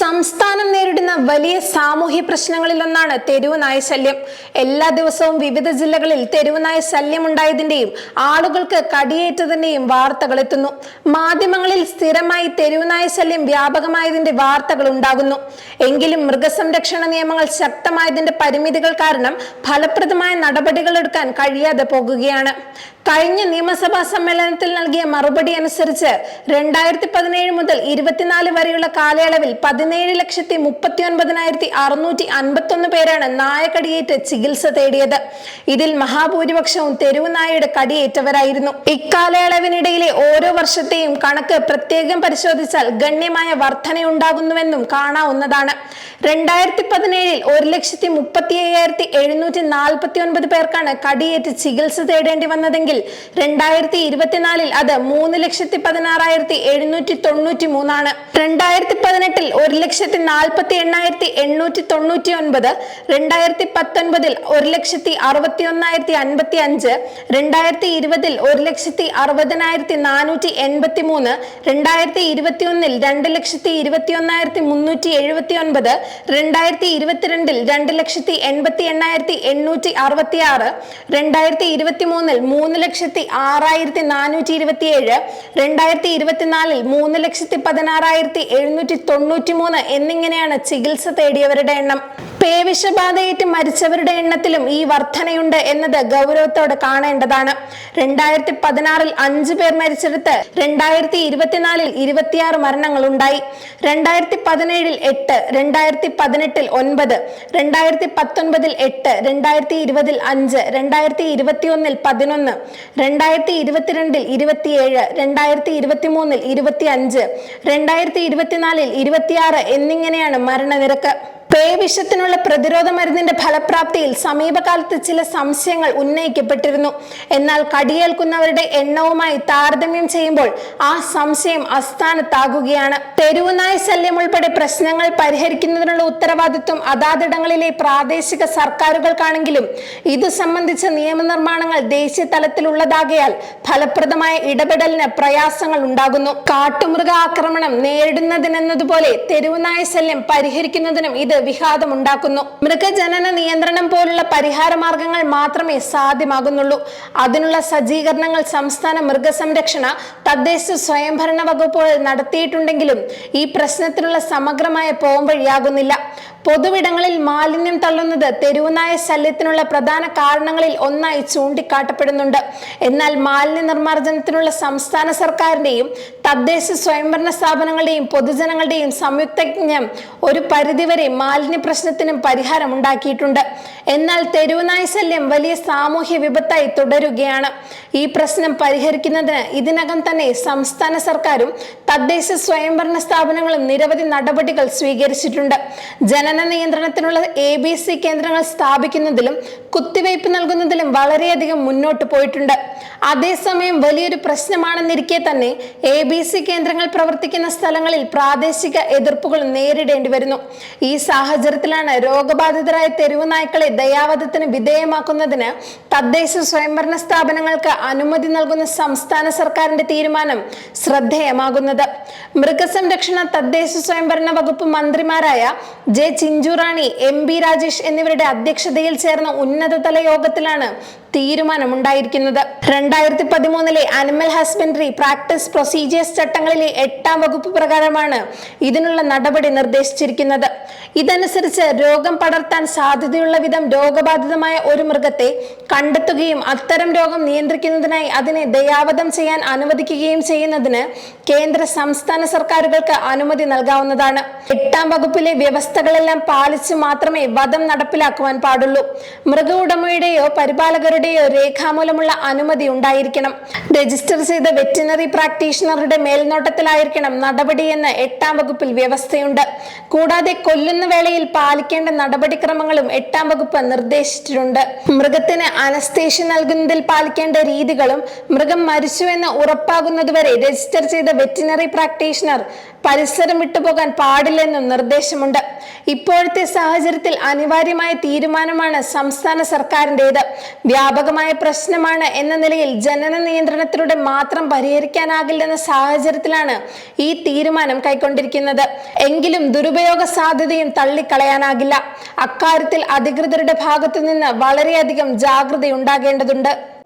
സംസ്ഥാനം നേരിടുന്ന വലിയ സാമൂഹ്യ പ്രശ്നങ്ങളിലൊന്നാണ് തെരുവ് നായ ശല്യം. എല്ലാ ദിവസവും വിവിധ ജില്ലകളിൽ തെരുവ് നായ ശല്യം ഉണ്ടായതിന്റെയും ആളുകൾക്ക് കടിയേറ്റതിന്റെയും വാർത്തകൾ എത്തുന്നു. മാധ്യമങ്ങളിൽ സ്ഥിരമായി തെരുവ് നായ ശല്യം വ്യാപകമായതിന്റെ വാർത്തകൾ ഉണ്ടാകുന്നു. എങ്കിലും മൃഗസംരക്ഷണ നിയമങ്ങൾ ശക്തമായതിന്റെ പരിമിതികൾ കാരണം ഫലപ്രദമായ നടപടികൾ എടുക്കാൻ കഴിയാതെ പോകുകയാണ്. കഴിഞ്ഞ നിയമസഭാ സമ്മേളനത്തിൽ നൽകിയ മറുപടി അനുസരിച്ച് രണ്ടായിരത്തി പതിനേഴ് മുതൽ ഇരുപത്തിനാല് വരെയുള്ള കാലയളവിൽ പതിനേഴ് ലക്ഷത്തി മുപ്പത്തി ഒൻപതിനായിരത്തി അറുന്നൂറ്റി അൻപത്തി ഒന്ന് പേരാണ് നായകടിയേറ്റ് ചികിത്സ തേടിയത്. ഇതിൽ മഹാഭൂരിപക്ഷവും തെരുവ് നായയുടെ കടിയേറ്റവരായിരുന്നു. ഇക്കാലയളവിനിടയിലെ ഓരോ വർഷത്തെയും കണക്ക് പ്രത്യേകം പരിശോധിച്ചാൽ ഗണ്യമായ വർധനയുണ്ടാകുന്നുവെന്നും കാണാവുന്നതാണ്. രണ്ടായിരത്തി പതിനേഴിൽ ഒരു ലക്ഷത്തി മുപ്പത്തി അയ്യായിരത്തി എഴുന്നൂറ്റി നാൽപ്പത്തി ഒൻപത് പേർക്കാണ് കടിയേറ്റ് ചികിത്സ തേടേണ്ടി വന്നതെങ്കിൽ രണ്ടായിരത്തി ഇരുപത്തിനാലിൽ അത് മൂന്ന് ലക്ഷത്തി പതിനാറായിരത്തി എഴുന്നൂറ്റി തൊണ്ണൂറ്റി മൂന്നാണ് രണ്ടായിരത്തി പതിനെട്ടിൽ ഒരു ലക്ഷത്തി നാൽപ്പത്തി എണ്ണായിരത്തി എണ്ണൂറ്റി തൊണ്ണൂറ്റി ഒൻപത് രണ്ടായിരത്തി പത്തൊൻപതിൽ ഒരു ലക്ഷത്തി അറുപത്തി ഒന്നായിരത്തി അൻപത്തി അഞ്ച് രണ്ടായിരത്തി ഇരുപതിൽ ഒരു ലക്ഷത്തി അറുപതിനായിരത്തി നാനൂറ്റി എൺപത്തി മൂന്ന് രണ്ടായിരത്തി ഇരുപത്തി ഒന്നിൽ രണ്ട് ലക്ഷത്തി ഇരുപത്തി ഒന്നായിരത്തി മുന്നൂറ്റി എഴുപത്തി ഒൻപത് രണ്ടായിരത്തി ഇരുപത്തിരണ്ടിൽ രണ്ട് ലക്ഷത്തി എൺപത്തി എണ്ണായിരത്തി എണ്ണൂറ്റി അറുപത്തി ആറ് രണ്ടായിരത്തി ഇരുപത്തി മൂന്നിൽ മൂന്ന് ലക്ഷത്തി ആറായിരത്തി നാനൂറ്റി ഇരുപത്തി ഏഴ് രണ്ടായിരത്തി ഇരുപത്തിനാലിൽ മൂന്ന് ലക്ഷത്തി പതിനാറായിരത്തി എഴുന്നൂറ്റി തൊണ്ണൂറ്റി മൂന്ന് എന്നിങ്ങനെയാണ് ചികിത്സ തേടിയവരുടെ എണ്ണം. പേവിഷബാധയേറ്റ് മരിച്ചവരുടെ എണ്ണത്തിലും ഈ വർധനയുണ്ട് എന്നത് ഗൗരവത്തോടെ കാണേണ്ടതാണ്. രണ്ടായിരത്തി പതിനാറിൽ അഞ്ചു പേർ മരിച്ചെടുത്ത് രണ്ടായിരത്തി ഇരുപത്തിനാലിൽ ഇരുപത്തിയാറ് മരണങ്ങൾ ഉണ്ടായി രണ്ടായിരത്തി പതിനേഴിൽ എട്ട് രണ്ടായിരത്തി പതിനെട്ടിൽ ഒൻപത് രണ്ടായിരത്തി പത്തൊൻപതിൽ എട്ട് രണ്ടായിരത്തി ഇരുപതിൽ അഞ്ച് രണ്ടായിരത്തി ഇരുപത്തിയൊന്നിൽ പതിനൊന്ന് രണ്ടായിരത്തി ഇരുപത്തിരണ്ടിൽ ഇരുപത്തിയേഴ് രണ്ടായിരത്തി ഇരുപത്തി മൂന്നിൽ ഇരുപത്തി അഞ്ച് രണ്ടായിരത്തി ഇരുപത്തിനാലിൽ ഇരുപത്തിയാറ് എന്നിങ്ങനെയാണ് മരണനിരക്ക്. പേവിഷത്തിനുള്ള പ്രതിരോധ മരുന്നിന്റെ ഫലപ്രാപ്തിയിൽ സമീപകാലത്ത് ചില സംശയങ്ങൾ ഉന്നയിക്കപ്പെട്ടിരുന്നു. എന്നാൽ കടിയേൽക്കുന്നവരുടെ എണ്ണവുമായി താരതമ്യം ചെയ്യുമ്പോൾ ആ സംശയം അസ്ഥാനത്താകുകയാണ്. തെരുവുനായ ശല്യം ഉൾപ്പെടെ പ്രശ്നങ്ങൾ പരിഹരിക്കുന്നതിനുള്ള ഉത്തരവാദിത്വം അതാതിടങ്ങളിലെ പ്രാദേശിക സർക്കാരുകൾക്കാണെങ്കിലും ഇതു സംബന്ധിച്ച നിയമനിർമ്മാണങ്ങൾ ദേശീയ തലത്തിലുള്ളതാകയാൽ ഫലപ്രദമായ ഇടപെടലിന് പ്രയാസങ്ങൾ ഉണ്ടാകുന്നു. കാട്ടുമൃഗ ആക്രമണം നേരിടുന്നതിനെന്നതുപോലെ തെരുവുനായ ശല്യം പരിഹരിക്കുന്നതിനും ഇത് വിഘാതമുണ്ടാക്കുന്നു മൃഗജനന നിയന്ത്രണം പോലുള്ള പരിഹാര മാർഗങ്ങൾ മാത്രമേ സാധ്യമാകുന്നുള്ളൂ. അതിനുള്ള സജ്ജീകരണങ്ങൾ സംസ്ഥാന മൃഗസംരക്ഷണ തദ്ദേശ സ്വയംഭരണ വകുപ്പുകൾ നടത്തിയിട്ടുണ്ടെങ്കിലും ഈ പ്രശ്നത്തിനുള്ള സമഗ്രമായ പോംവഴിയാകുന്നില്ല. പൊതുവിടങ്ങളിൽ മാലിന്യം തള്ളുന്നത് തെരുവുനായ ശല്യത്തിനുള്ള പ്രധാന കാരണങ്ങളിൽ ഒന്നായി ചൂണ്ടിക്കാട്ടപ്പെടുന്നുണ്ട്. എന്നാൽ മാലിന്യ നിർമ്മാർജനത്തിനുള്ള സംസ്ഥാന സർക്കാരിന്റെയും തദ്ദേശ സ്വയംഭരണ സ്ഥാപനങ്ങളുടെയും പൊതുജനങ്ങളുടെയും സംയുക്തജ്ഞം ഒരു പരിധിവരെ മാലിന്യ പ്രശ്നത്തിനും പരിഹാരം ഉണ്ടാക്കിയിട്ടുണ്ട്. എന്നാൽ തെരുവുനായ ശല്യം വലിയ സാമൂഹ്യ വിപത്തായി തുടരുകയാണ്. ഈ പ്രശ്നം പരിഹരിക്കുന്നതിന് ഇതിനകം തന്നെ സംസ്ഥാന സർക്കാരും തദ്ദേശ സ്വയംഭരണ സ്ഥാപനങ്ങളും നിരവധി നടപടികൾ സ്വീകരിച്ചിട്ടുണ്ട്. ജനന നിയന്ത്രണത്തിനുള്ള എ ബി സി കേന്ദ്രങ്ങൾ സ്ഥാപിക്കുന്നതിലും കുത്തിവയ്പ് നൽകുന്നതിലും വളരെയധികം മുന്നോട്ട് പോയിട്ടുണ്ട്. അതേസമയം വലിയൊരു പ്രശ്നമാണെന്നിരിക്കെ തന്നെ എ ബി സി കേന്ദ്രങ്ങൾ പ്രവർത്തിക്കുന്ന സ്ഥലങ്ങളിൽ പ്രാദേശിക എതിർപ്പുകൾ നേരിടേണ്ടി വരുന്നു. ഈ സാഹചര്യത്തിലാണ് രോഗബാധിതരായ തെരുവു നായ്ക്കളെ ദയാവധത്തിന് വിധേയമാക്കുന്നതിന് തദ്ദേശ സ്വയംഭരണ സ്ഥാപനങ്ങൾക്ക് അനുമതി നൽകുന്ന സംസ്ഥാന സർക്കാരിന്റെ തീരുമാനം ശ്രദ്ധേയമാകുന്നത്. മൃഗസംരക്ഷണ തദ്ദേശ സ്വയംഭരണ വകുപ്പ് മന്ത്രിമാരായ J Chinchurani M B Rajesh എന്നിവരുടെ അധ്യക്ഷതയിൽ ചേർന്ന ഉന്നതതല യോഗത്തിലാണ് തീരുമാനമുണ്ടായിരിക്കുന്നത്. രണ്ടായിരത്തി പതിമൂന്നിലെ അനിമൽ ഹസ്ബൻഡറി പ്രാക്ടീസ് പ്രൊസീജിയേഴ്സ് ചട്ടങ്ങളിലെ എട്ടാം വകുപ്പ് പ്രകാരമാണ് ഇതിനുള്ള നടപടി നിർദ്ദേശിച്ചിരിക്കുന്നത്. ഇതനുസരിച്ച് രോഗം പടർത്താൻ സാധ്യതയുള്ള വിധം രോഗബാധിതമായ ഒരു മൃഗത്തെ കണ്ടെത്തുകയും അത്തരം രോഗം നിയന്ത്രിക്കുന്നതിനായി അതിനെ ദയാവധം ചെയ്യാൻ അനുവദിക്കുകയും ചെയ്യുന്നതിന് കേന്ദ്ര സംസ്ഥാന സർക്കാരുകൾക്ക് അനുമതി നൽകാവുന്നതാണ്. എട്ടാം വകുപ്പിലെ വ്യവസ്ഥകളെല്ലാം പാലിച്ച് മാത്രമേ വധം നടപ്പിലാക്കുവാൻ പാടുള്ളൂ. മൃഗ ഉടമയുടെയോ പരിപാലകരുടെയോ രേഖാമൂലമുള്ള അനുമതി ഉണ്ടായിരിക്കണം. രജിസ്റ്റർ ചെയ്ത വെറ്റിനറി പ്രാക്ടീഷണറുടെ മേൽനോട്ടത്തിലായിരിക്കണം നടപടിയെന്ന് എട്ടാം വകുപ്പിൽ വ്യവസ്ഥയുണ്ട്. കൂടാതെ കൊല്ലുന്ന വേളയിൽ പാലിക്കേണ്ട നടപടിക്രമങ്ങളും എട്ടാം വകുപ്പ് നിർദ്ദേശിച്ചിട്ടുണ്ട്. മൃഗത്തിന് അനസ്തേഷ്യ നൽകുന്നതിൽ പാലിക്കേണ്ട രീതികളും മൃഗം മരിച്ചുവെന്ന് ഉറപ്പാകുന്നതുവരെ രജിസ്റ്റർ ചെയ്ത വെറ്റിനറി പ്രാക്ടീഷണർ പരിസരം വിട്ടുപോകാൻ പാടില്ലെന്നും നിർദ്ദേശമുണ്ട്. ഇപ്പോഴത്തെ സാഹചര്യത്തിൽ അനിവാര്യമായ തീരുമാനമാണ് സംസ്ഥാന സർക്കാരിന്റെത്. വ്യാപകമായ പ്രശ്നമാണ് എന്ന നിലയിൽ ജനന നിയന്ത്രണത്തിലൂടെ മാത്രം പരിഹരിക്കാനാകില്ലെന്ന സാഹചര്യത്തിലാണ് ഈ തീരുമാനം കൈക്കൊണ്ടിരിക്കുന്നത്. എങ്കിലും ദുരുപയോഗ സാധ്യതയും തള്ളിക്കളയാനാകില്ല. അക്കാര്യത്തിൽ അധികൃതരുടെ ഭാഗത്തു നിന്ന് വളരെയധികം ജാഗ്രത ഉണ്ടാകേണ്ടതുണ്ട്